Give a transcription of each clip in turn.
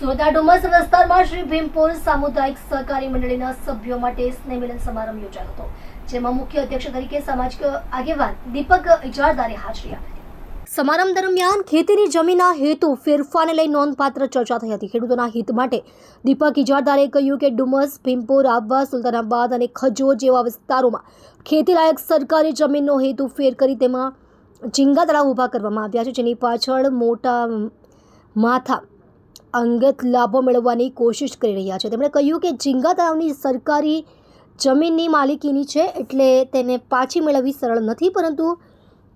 સુરતના ડુમસ વિસ્તારમાં શ્રી ભીમપુર સામુદાયિક સહકારી મંડળીના સભ્યો માટે સ્નેહ સમારંભ યોજાયો હતો, જેમાં મુખ્ય અધ્યક્ષ તરીકે સામાજિક આગેવાન દીપક ઇજારદારે હાજરી આપી સમારંભ દરમિયાન ખેતીની જમીનના હેતુ ફેરફારને લઈ નોંધપાત્ર ચર્ચા થઈ હતી. ખેડૂતોના હિત માટે દીપક ઇજારદારે કહ્યું કે ડુમસ, ભીમપુર, આબવા, સુલતાનાબાદ અને ખજોર જેવા વિસ્તારોમાં ખેતીલાયક સરકારી જમીનનો હેતુ ફેર કરી તેમાં ઝીંગા તળાવ ઊભા કરવામાં આવ્યા છે, જેની પાછળ મોટા માથા અંગત લાભો મેળવવાની કોશિશ કરી રહ્યા છે. તેમણે કહ્યું કે ઝીંગા તળાવની સરકારી જમીનની માલિકીની છે એટલે તેને પાછી મેળવવી સરળ નથી, પરંતુ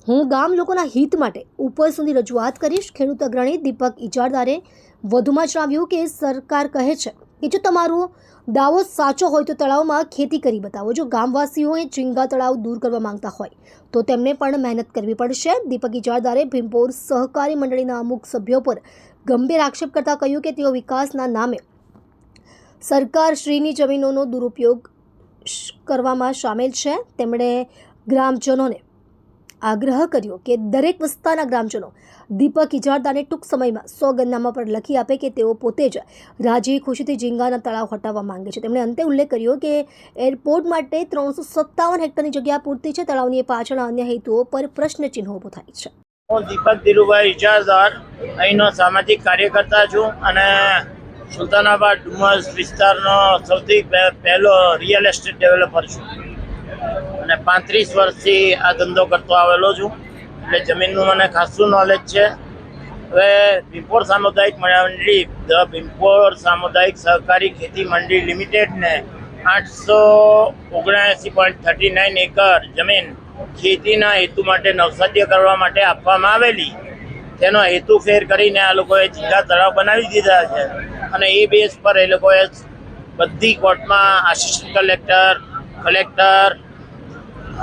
હું ગામ લોકોના હિત માટે ઉપર સુધી રજૂઆત કરીશ. ખેડૂત અગ્રણી દીપક ઇજારદારે વધુમાં જણાવ્યું કે સરકાર કહે છે કે જો તમારો દાવો સાચો હોય તો તળાવમાં ખેતી કરી બતાવો. જો ગામવાસીઓએ ઝીંગા તળાવ દૂર કરવા માંગતા હોય તો તેમને પણ મહેનત કરવી પડશે. દીપક ઇજારદારે ભીમપોર સહકારી મંડળીના અમુક સભ્યો પર ગંભીર આક્ષેપ કરતા કહ્યું કે તેઓ વિકાસના નામે સરકાર શ્રીની જમીનોનો દુરુપયોગ કરવામાં સામેલ છે. તેમણે ગ્રામજનોને આગ્રહ કર્યો કે દરેક વિસ્તારના ગ્રામજનો દીપક ઇજારદાને ટૂંક સમયમાં સોગંદનામા પર લખી આપે કે તેઓ પોતે જ રાજી ખુશીથી ઝીંગાના તળાવ હટાવવા માંગે છે. તેમણે અંતે ઉલ્લેખ કર્યો કે એરપોર્ટ માટે ત્રણસો સત્તાવન હેક્ટરની જગ્યા પૂરતી છે. તળાવની પાછળ અન્ય હેતુઓ પર પ્રશ્નચિહ્ન ઊભો થાય છે. હું દીપક ધીરુભાઈ ઇજાદાર અહીંનો સામાજિક કાર્યકર્તા છું અને સુલતાનાબાદ ડુમસ વિસ્તારનો સૌથી પહેલો રિયલ એસ્ટેટ ડેવલપર છું. અને પાંત્રીસ વર્ષથી આ ધંધો કરતો આવેલો છું. એટલે જમીનનું મને ખાસું નોલેજ છે. હવે ભીમપોર સામુદાયિક મંડળી, ધ ભીમપોર સામુદાયિક સહકારી ખેતી મંડળી લિમિટેડને આઠસો ઓગણએંસી પોઈન્ટ થર્ટી નાઇન એકર જમીન ખેતીના હેતુ માટે નવસાધ્ય કરવા માટે આપવામાં આવેલી. તેનો હેતુ ફેર કરીને આ લોકોએ ઝીંગા તળાવ બનાવી દીધા છે. અને એ બેઝ પર એ લોકોએ બધી કોર્ટમાં આસિસ્ટન્ટ કલેક્ટર કલેક્ટર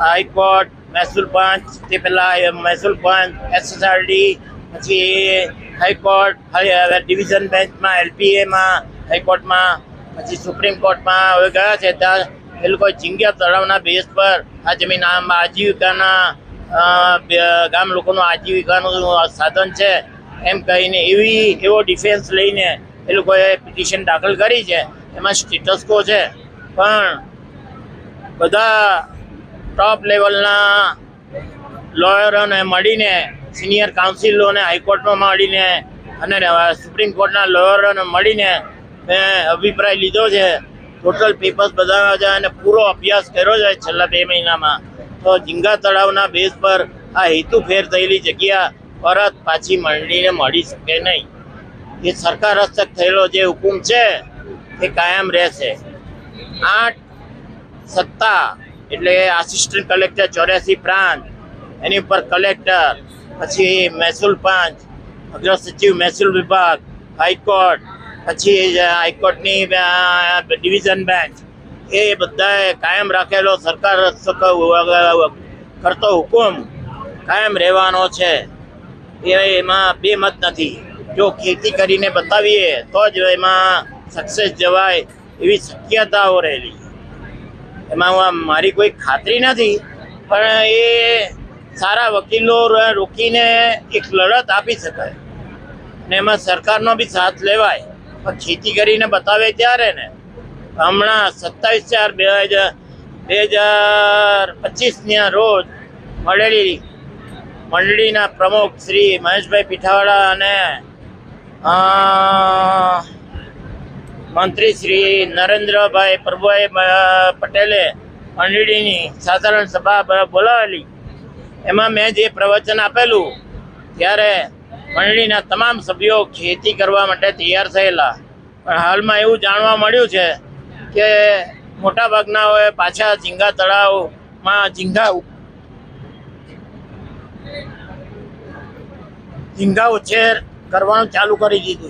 હાઈકોર્ટ મહેસૂલ પંચ, તે પહેલાં મહેસૂલ પંચ એસએસઆરડી પછી હાઈકોર્ટ ડિવિઝન બેન્ચમાં એલપીએમાં હાઈકોર્ટમાં પછી સુપ્રીમ કોર્ટમાં હવે ગયા છે. ત્યાં એ લોકો ચિંગ્યા તળાવના બેઝ પર આ જમીન આમ આજીવિકાના ગામ લોકોનું આજીવિકાનું સાધન છે. એમ કહીને એવી, એવો ડિફેન્સ લઈને એ લોકોએ પિટિશન દાખલ કરી છે. એમાં સ્ટેટસ્કો છે. પણ બધા ટોપ લેવલના લોયરોને મળીને સિનિયર કાઉન્સિલોને હાઈકોર્ટમાં મળીને અને સુપ્રીમ કોર્ટના લોયરોને મળીને, મેં અભિપ્રાય લીધો છે. ટોટલ પેપર્સ બધા છે અને પૂરો અભ્યાસ કર્યો છે છેલ્લા બે મહિનામાં. તો ઝીંગા તળાવના બેઝ પર આ હેતુ ફેર થયેલી જગ્યા પરત પાછી મળીને મળી શકે નહીં. એ સરકાર હસ્તક થયેલો જે હુકુમ છે, એ કાયમ રહેશે. આઠ સત્તા, એટલે આસિસ્ટન્ટ કલેક્ટર ચોર્યાસી પ્રાંત, એની ઉપર કલેક્ટર પછી મહેસૂલ પાંચ અગ્ર સચિવ મહેસૂલ વિભાગ હાઈકોર્ટ પછી હાઈકોર્ટની ડિવિઝન બેન્ચ, એ બધાએ કાયમ રાખેલો સરકાર કરતો હુકુમ કાયમ રહેવાનો છે. એ એમાં બે મત નથી. જો ખેતી કરીને બતાવીએ, તો જ એમાં સક્સેસ જવાય એવી શક્યતાઓ રહેલી. એમાં મારી કોઈ ખાતરી નથી, પણ એ સારા વકીલો રોકીને એક લડત આપી શકાય. અને એમાં સરકારનો બી સાથ લેવાય. ખેતી કરીને બતાવે ત્યારે ને. હમણાં સત્તાવીસ ચાર બે હજાર બે હજાર પચીસના રોજ મળેલી મંડળીના પ્રમુખ શ્રી મહેશભાઈ પીઠાવાળા અને મંત્રી શ્રી નરેન્દ્રભાઈ પ્રભુભાઈ પટેલે મંડળીની સાધારણ સભા બોલાવેલી. એમાં મેં જે પ્રવચન આપેલું, ત્યારે મંડળીના તમામ સભ્યો ખેતી કરવા માટે તૈયાર થયેલા. પણ હાલમાં એવું જાણવા મળ્યું છે કે મોટાભાગનાઓએ પાછા ઝીંગા તળાવમાં ઝીંગા ઝીંગા ઉછેર કરવાનું ચાલુ કરી દીધું